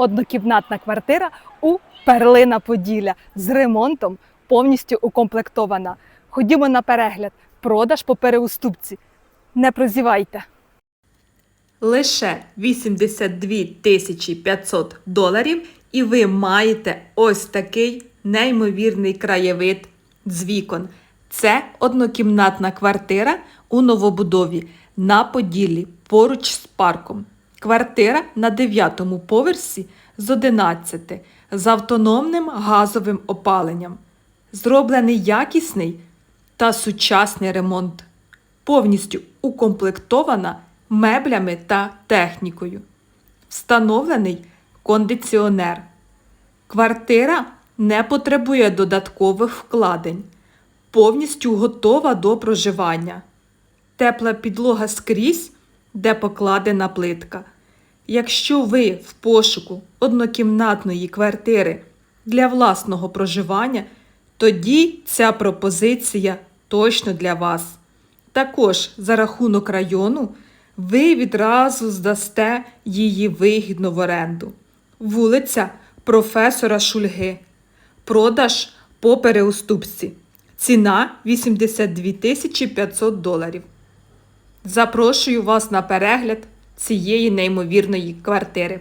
однокімнатна квартира у Перлина Поділля з ремонтом повністю укомплектована. Ходімо на перегляд. Продаж по переуступці. Не прозівайте. Лише 82 тисячі 500 доларів, і ви маєте ось такий неймовірний краєвид з вікон. Це однокімнатна квартира у новобудові на Поділлі поруч з парком. Квартира на 9 поверсі з 11 з автономним газовим опаленням. Зроблений якісний та сучасний ремонт повністю укомплектована меблями та технікою. Встановлений кондиціонер. Квартира не потребує додаткових вкладень. Повністю готова до проживання. Тепла підлога скрізь, де покладена плитка. Якщо ви в пошуку однокімнатної квартири для власного проживання, тоді ця пропозиція точно для вас. Також за рахунок району ви відразу здасте її вигідно в оренду. Вулиця професора Шульги. Продаж по переуступці. Ціна 82 500 доларів. Запрошую вас на перегляд цієї неймовірної квартири.